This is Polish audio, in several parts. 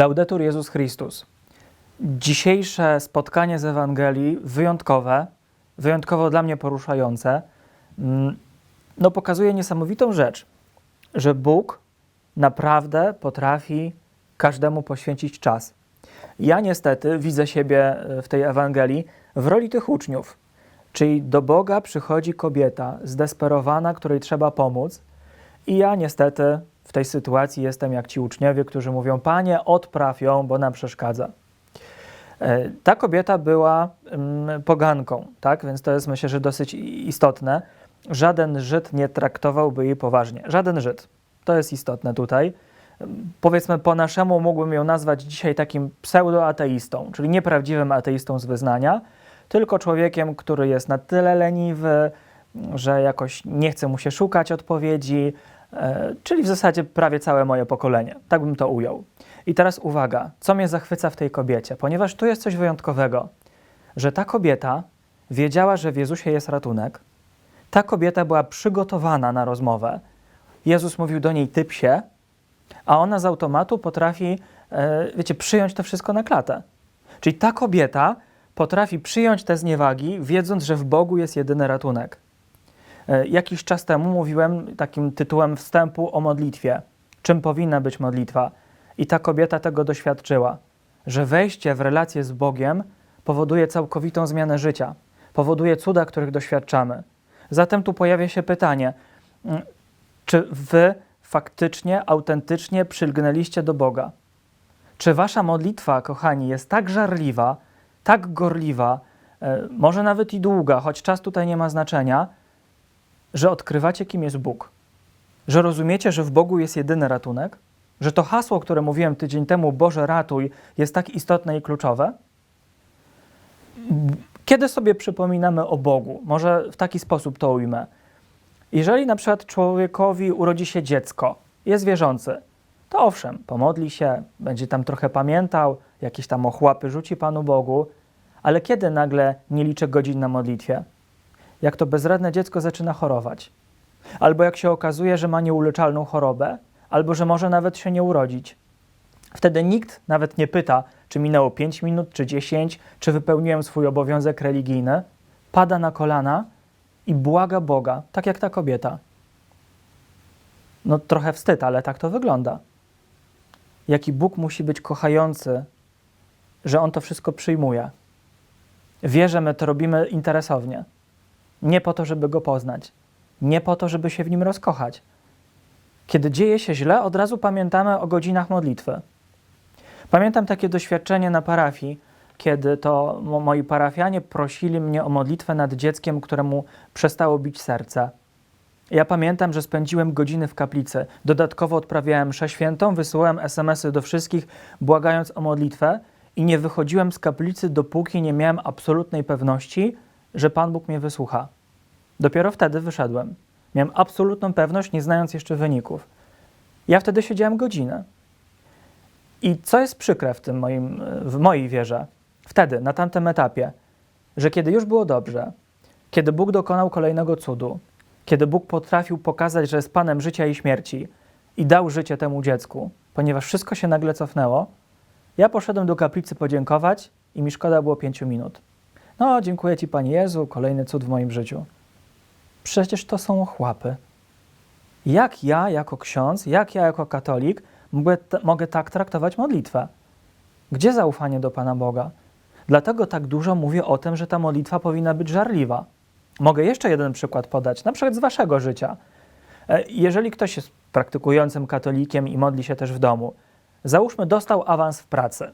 Laudetur Jezus Chrystus. Dzisiejsze spotkanie z Ewangelii wyjątkowe, wyjątkowo dla mnie poruszające, mm, no pokazuje niesamowitą rzecz, że Bóg naprawdę potrafi każdemu poświęcić czas. Ja niestety widzę siebie w tej Ewangelii w roli tych uczniów, czyli do Boga przychodzi kobieta zdesperowana, której trzeba pomóc, i ja niestety w tej sytuacji jestem jak ci uczniowie, którzy mówią: Panie, odpraw ją, bo nam przeszkadza. E, Ta kobieta była mm, poganką, tak? więc to jest myślę, że dosyć istotne. Żaden Żyd nie traktowałby jej poważnie. Żaden Żyd. To jest istotne tutaj. Powiedzmy po naszemu mógłbym ją nazwać dzisiaj takim pseudoateistą, czyli nieprawdziwym ateistą z wyznania, tylko człowiekiem, który jest na tyle leniwy, że jakoś nie chce mu się szukać odpowiedzi, czyli w zasadzie prawie całe moje pokolenie. Tak bym to ujął. I teraz uwaga, co mnie zachwyca w tej kobiecie, ponieważ tu jest coś wyjątkowego, że ta kobieta wiedziała, że w Jezusie jest ratunek. Ta kobieta była przygotowana na rozmowę. Jezus mówił do niej ty psie, a ona z automatu potrafi, e, wiecie, przyjąć to wszystko na klatę. Czyli ta kobieta potrafi przyjąć te zniewagi, wiedząc, że w Bogu jest jedyny ratunek. E, Jakiś czas temu mówiłem takim tytułem wstępu o modlitwie. Czym powinna być modlitwa? I ta kobieta tego doświadczyła, że wejście w relację z Bogiem powoduje całkowitą zmianę życia, powoduje cuda, których doświadczamy. Zatem tu pojawia się pytanie, mm, czy wy faktycznie, autentycznie przylgnęliście do Boga? Czy wasza modlitwa, kochani, jest tak żarliwa, tak gorliwa, e, może nawet i długa, choć czas tutaj nie ma znaczenia, że odkrywacie, kim jest Bóg? Że rozumiecie, że w Bogu jest jedyny ratunek? Że to hasło, które mówiłem tydzień temu, Boże ratuj, jest tak istotne i kluczowe? Kiedy sobie przypominamy o Bogu? Może w taki sposób to ujmę. Jeżeli na przykład człowiekowi urodzi się dziecko, jest wierzący, to owszem, pomodli się, będzie tam trochę pamiętał, jakieś tam ochłapy rzuci Panu Bogu, ale kiedy nagle nie liczy godzin na modlitwie? Jak to bezradne dziecko zaczyna chorować, albo jak się okazuje, że ma nieuleczalną chorobę, albo że może nawet się nie urodzić. Wtedy nikt nawet nie pyta, czy minęło 5 minut, czy 10, czy wypełniłem swój obowiązek religijny. Pada na kolana i błaga Boga, tak jak ta kobieta. No trochę wstyd, ale tak to wygląda. Jaki Bóg musi być kochający, że On to wszystko przyjmuje. Wie, że my to robimy interesownie. Nie po to, żeby Go poznać. Nie po to, żeby się w Nim rozkochać. Kiedy dzieje się źle, od razu pamiętamy o godzinach modlitwy. Pamiętam takie doświadczenie na parafii, kiedy to mo- moi parafianie prosili mnie o modlitwę nad dzieckiem, któremu przestało bić serce. Ja pamiętam, że spędziłem godziny w kaplicy. Dodatkowo odprawiałem mszę świętą, wysyłałem SMS-y do wszystkich, błagając o modlitwę i nie wychodziłem z kaplicy, dopóki nie miałem absolutnej pewności, że Pan Bóg mnie wysłucha. Dopiero wtedy wyszedłem. Miałem absolutną pewność, nie znając jeszcze wyników. Ja wtedy siedziałem godzinę. I co jest przykre w, tym moim, w mojej wierze, wtedy, na tamtym etapie, że kiedy już było dobrze, kiedy Bóg dokonał kolejnego cudu, kiedy Bóg potrafił pokazać, że jest Panem życia i śmierci i dał życie temu dziecku, ponieważ wszystko się nagle cofnęło, ja poszedłem do kaplicy podziękować i mi szkoda było pięciu minut. No, dziękuję Ci, Panie Jezu, kolejny cud w moim życiu. Przecież to są ochłapy. Jak ja, jako ksiądz, jak ja, jako katolik, mogę, mogę tak traktować modlitwę? Gdzie zaufanie do Pana Boga? Dlatego tak dużo mówię o tym, że ta modlitwa powinna być żarliwa. Mogę jeszcze jeden przykład podać, na przykład z Waszego życia. E, Jeżeli ktoś jest praktykującym katolikiem i modli się też w domu, załóżmy, dostał awans w pracy,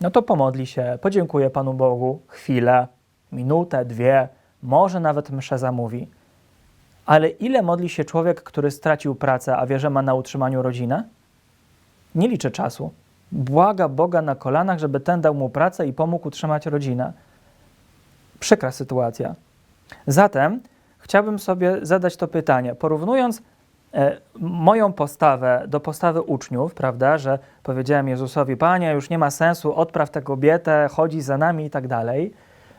no to pomodli się, podziękuję Panu Bogu chwilę, minutę, dwie, może nawet mszę zamówi. Ale ile modli się człowiek, który stracił pracę, a wie, że ma na utrzymaniu rodzinę? Nie liczy czasu. Błaga Boga na kolanach, żeby ten dał mu pracę i pomógł utrzymać rodzinę. Przykra sytuacja. Zatem chciałbym sobie zadać to pytanie, porównując moją postawę do postawy uczniów, prawda, że powiedziałem Jezusowi, Panie, już nie ma sensu, odpraw tę kobietę, chodzi za nami i tak dalej,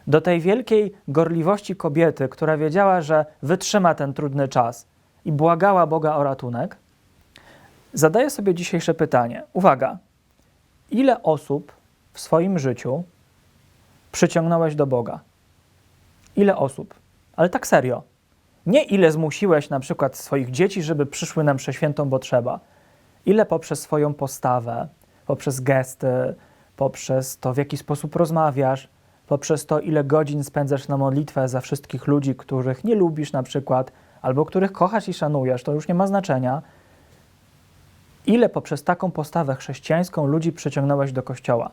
do tej wielkiej gorliwości kobiety, która wiedziała, że wytrzyma ten trudny czas i błagała Boga o ratunek, zadaję sobie dzisiejsze pytanie. Uwaga, ile osób w swoim życiu przyciągnąłeś do Boga? Ile osób? Ale tak serio. Nie ile zmusiłeś na przykład swoich dzieci, żeby przyszły na mszę świętą, bo trzeba. Ile poprzez swoją postawę, poprzez gesty, poprzez to, w jaki sposób rozmawiasz, poprzez to, ile godzin spędzasz na modlitwę za wszystkich ludzi, których nie lubisz na przykład, albo których kochasz i szanujesz, to już nie ma znaczenia. Ile poprzez taką postawę chrześcijańską ludzi przyciągnąłeś do Kościoła,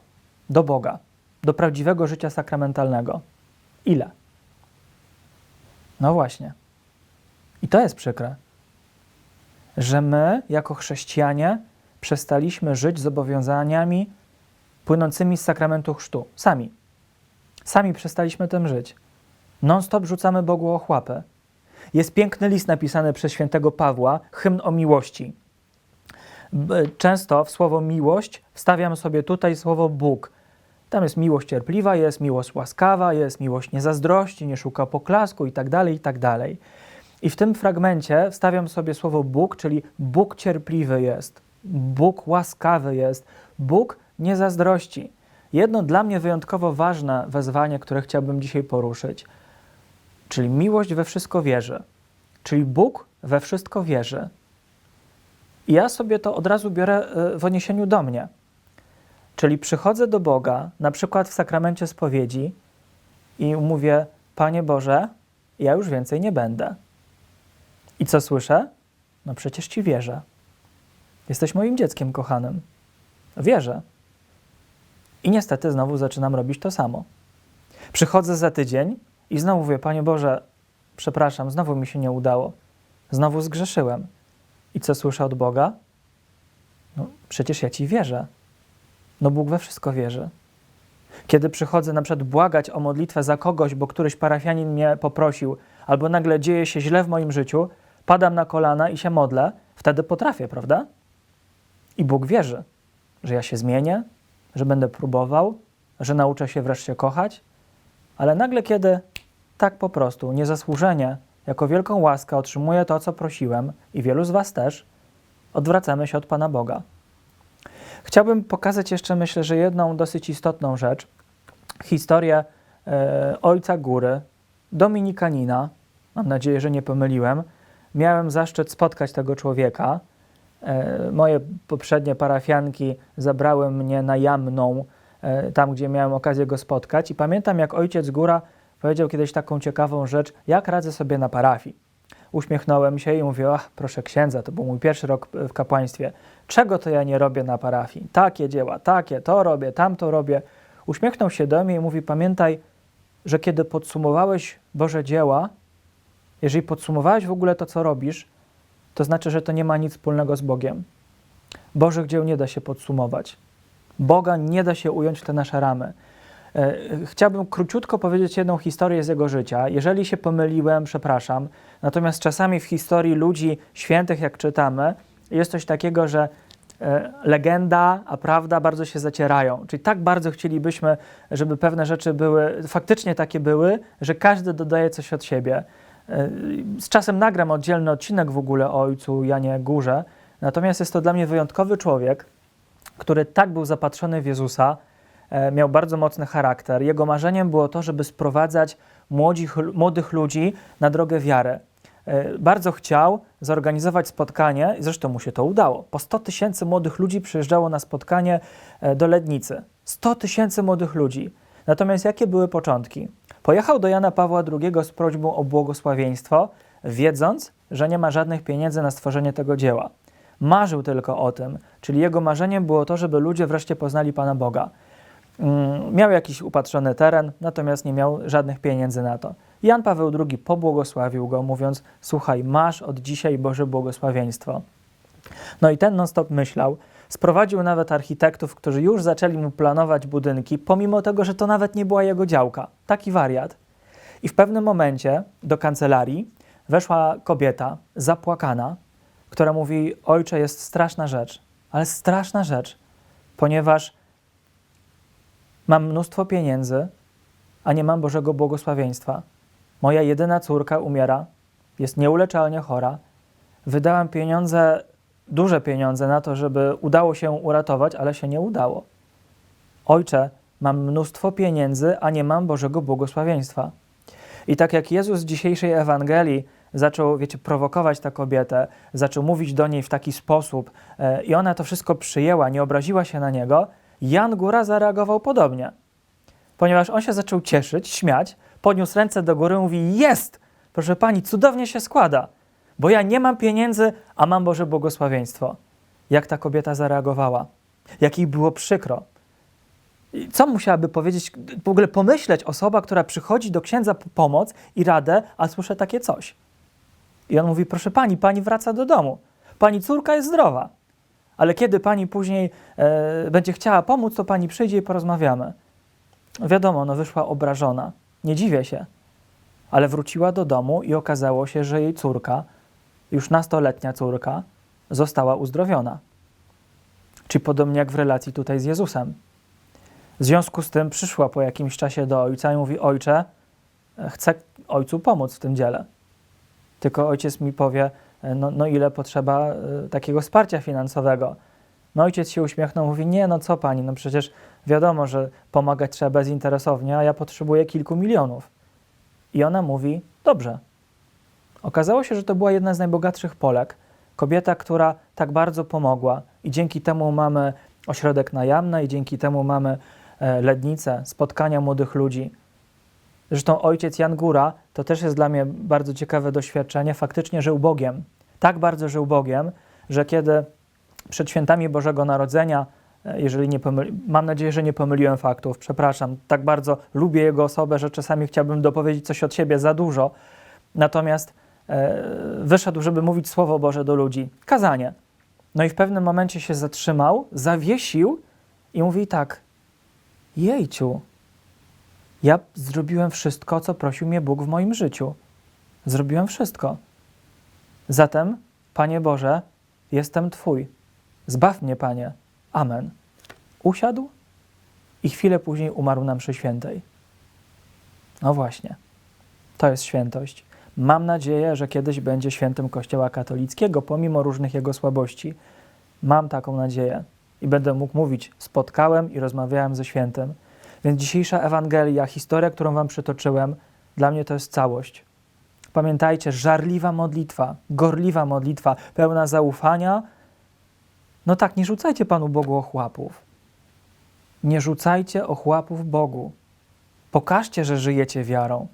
do Boga, do prawdziwego życia sakramentalnego? Ile? No właśnie. I to jest przykre, że my, jako chrześcijanie, przestaliśmy żyć zobowiązaniami płynącymi z sakramentu chrztu. Sami. Sami przestaliśmy tym żyć. Non-stop rzucamy Bogu ochłapę. Jest piękny list napisany przez świętego Pawła, hymn o miłości. Często w słowo miłość wstawiam sobie tutaj słowo Bóg. Tam jest miłość cierpliwa, jest miłość łaskawa, jest miłość nie zazdrości, nie szuka poklasku i tak dalej, i w tym fragmencie wstawiam sobie słowo Bóg, czyli Bóg cierpliwy jest, Bóg łaskawy jest, Bóg nie zazdrości. Jedno dla mnie wyjątkowo ważne wezwanie, które chciałbym dzisiaj poruszyć, czyli miłość we wszystko wierzy, czyli Bóg we wszystko wierzy. I ja sobie to od razu biorę e, w odniesieniu do mnie. Czyli przychodzę do Boga, na przykład w sakramencie spowiedzi i mówię: Panie Boże, ja już więcej nie będę. I co słyszę? No przecież Ci wierzę. Jesteś moim dzieckiem kochanym. Wierzę. I niestety znowu zaczynam robić to samo. Przychodzę za tydzień i znowu mówię: Panie Boże, przepraszam, znowu mi się nie udało. Znowu zgrzeszyłem. I co słyszę od Boga? No przecież ja Ci wierzę. No Bóg we wszystko wierzy. Kiedy przychodzę na przykład błagać o modlitwę za kogoś, bo któryś parafianin mnie poprosił, albo nagle dzieje się źle w moim życiu, padam na kolana i się modlę, wtedy potrafię, prawda? I Bóg wierzy, że ja się zmienię, że będę próbował, że nauczę się wreszcie kochać, ale nagle, kiedy tak po prostu, niezasłużenie, jako wielką łaskę otrzymuję to, co prosiłem, i wielu z Was też, odwracamy się od Pana Boga. Chciałbym pokazać jeszcze, myślę, że jedną dosyć istotną rzecz. Historię e, Ojca Góry, Dominikanina. Mam nadzieję, że nie pomyliłem. Miałem zaszczyt spotkać tego człowieka. E, moje poprzednie parafianki zabrały mnie na Jamną, e, tam gdzie miałem okazję go spotkać. I pamiętam, jak ojciec Góra powiedział kiedyś taką ciekawą rzecz, jak radzę sobie na parafii. Uśmiechnąłem się i mówię, ach, proszę księdza, to był mój pierwszy rok w kapłaństwie. Czego to ja nie robię na parafii? Takie dzieła, takie, to robię, tamto robię. Uśmiechnął się do mnie i mówi, pamiętaj, że kiedy podsumowałeś Boże dzieła, jeżeli podsumowałeś w ogóle to, co robisz, to znaczy, że to nie ma nic wspólnego z Bogiem. Bożych dzieł nie da się podsumować. Boga nie da się ująć w te nasze ramy. E, chciałbym króciutko powiedzieć jedną historię z jego życia. Jeżeli się pomyliłem, przepraszam. Natomiast czasami w historii ludzi świętych, jak czytamy, jest coś takiego, że e, legenda a prawda bardzo się zacierają. Czyli tak bardzo chcielibyśmy, żeby pewne rzeczy były, faktycznie takie były, że każdy dodaje coś od siebie. E, z czasem nagram oddzielny odcinek w ogóle o ojcu Janie Górze, natomiast jest to dla mnie wyjątkowy człowiek, który tak był zapatrzony w Jezusa, e, miał bardzo mocny charakter. Jego marzeniem było to, żeby sprowadzać młodych ludzi na drogę wiary. E, bardzo chciał zorganizować spotkanie, i zresztą mu się to udało. Po 100 tysięcy młodych ludzi przyjeżdżało na spotkanie do Lednicy. 100 tysięcy młodych ludzi. Natomiast jakie były początki? Pojechał do Jana Pawła II z prośbą o błogosławieństwo, wiedząc, że nie ma żadnych pieniędzy na stworzenie tego dzieła. Marzył tylko o tym, czyli jego marzeniem było to, żeby ludzie wreszcie poznali Pana Boga. Mm, miał jakiś upatrzony teren, natomiast nie miał żadnych pieniędzy na to. Jan Paweł II pobłogosławił go, mówiąc: Słuchaj, masz od dzisiaj Boże błogosławieństwo. No i ten non-stop myślał, Sprowadził nawet architektów, którzy już zaczęli mu planować budynki, pomimo tego, że to nawet nie była jego działka. Taki wariat. I w pewnym momencie do kancelarii weszła kobieta zapłakana, która mówi: Ojcze, jest straszna rzecz, ale straszna rzecz, ponieważ mam mnóstwo pieniędzy, a nie mam Bożego błogosławieństwa. Moja jedyna córka umiera, jest nieuleczalnie chora. Wydałam pieniądze duże pieniądze na to, żeby udało się uratować, ale się nie udało. Ojcze, mam mnóstwo pieniędzy, a nie mam Bożego błogosławieństwa. I tak jak Jezus z dzisiejszej Ewangelii zaczął, wiecie, prowokować tę kobietę, zaczął mówić do niej w taki sposób e, i ona to wszystko przyjęła, nie obraziła się na niego, Jan Góra zareagował podobnie. Ponieważ on się zaczął cieszyć, śmiać, podniósł ręce do góry i mówi: Jest! Proszę pani, cudownie się składa, bo ja nie mam pieniędzy, a mam Boże błogosławieństwo. Jak ta kobieta zareagowała? Jak jej było przykro? I Co musiałaby powiedzieć, w ogóle pomyśleć osoba, która przychodzi do księdza po pomoc i radę, a słyszę takie coś? I on mówi: Proszę pani, pani wraca do domu. Pani córka jest zdrowa. Ale kiedy pani później e, będzie chciała pomóc, to pani przyjdzie i porozmawiamy. Wiadomo, no wyszła obrażona. Nie dziwię się. Ale wróciła do domu i okazało się, że jej córka, już nastoletnia córka, została uzdrowiona. Czyli podobnie jak w relacji tutaj z Jezusem. W związku z tym przyszła po jakimś czasie do ojca i mówi: Ojcze, chcę ojcu pomóc w tym dziele. Tylko ojciec mi powie, no, no ile potrzeba e, takiego wsparcia finansowego. No ojciec się uśmiechnął, mówi, nie, no co pani, no przecież wiadomo, że pomagać trzeba bezinteresownie, a ja potrzebuję kilku milionów. I ona mówi, dobrze. Okazało się, że to była jedna z najbogatszych Polek, kobieta, która tak bardzo pomogła i dzięki temu mamy ośrodek na i dzięki temu mamy e, Lednicę, spotkania młodych ludzi. Zresztą ojciec Jan Góra to też jest dla mnie bardzo ciekawe doświadczenie. Faktycznie żył Bogiem. Tak bardzo żył Bogiem, że kiedy przed świętami Bożego Narodzenia, e, jeżeli nie pomyli, mam nadzieję, że nie pomyliłem faktów, przepraszam, tak bardzo lubię jego osobę, że czasami chciałbym dopowiedzieć coś od siebie za dużo. Natomiast wyszedł, żeby mówić Słowo Boże do ludzi. Kazanie. No i w pewnym momencie się zatrzymał, zawiesił i mówi tak: Jejciu, ja zrobiłem wszystko, co prosił mnie Bóg w moim życiu. Zrobiłem wszystko. Zatem, Panie Boże, jestem Twój. Zbaw mnie, Panie. Amen. Usiadł i chwilę później umarł na mszy świętej. No właśnie. To jest świętość. Mam nadzieję, że kiedyś będzie świętym Kościoła katolickiego, pomimo różnych jego słabości. Mam taką nadzieję i będę mógł mówić: spotkałem i rozmawiałem ze świętym. Więc dzisiejsza Ewangelia, historia, którą Wam przytoczyłem, dla mnie to jest całość. Pamiętajcie, żarliwa modlitwa, gorliwa modlitwa, pełna zaufania. No tak, nie rzucajcie Panu Bogu ochłapów. Nie rzucajcie ochłapów Bogu. Pokażcie, że żyjecie wiarą.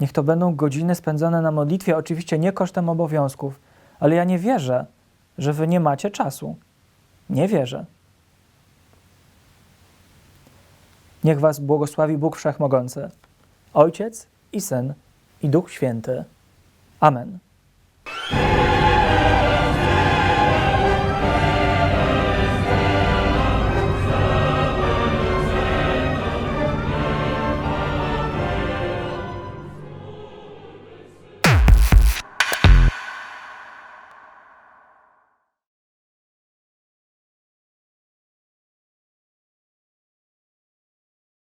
Niech to będą godziny spędzone na modlitwie, oczywiście nie kosztem obowiązków, ale ja nie wierzę, że Wy nie macie czasu. Nie wierzę. Niech Was błogosławi Bóg Wszechmogący, Ojciec i Syn i Duch Święty. Amen.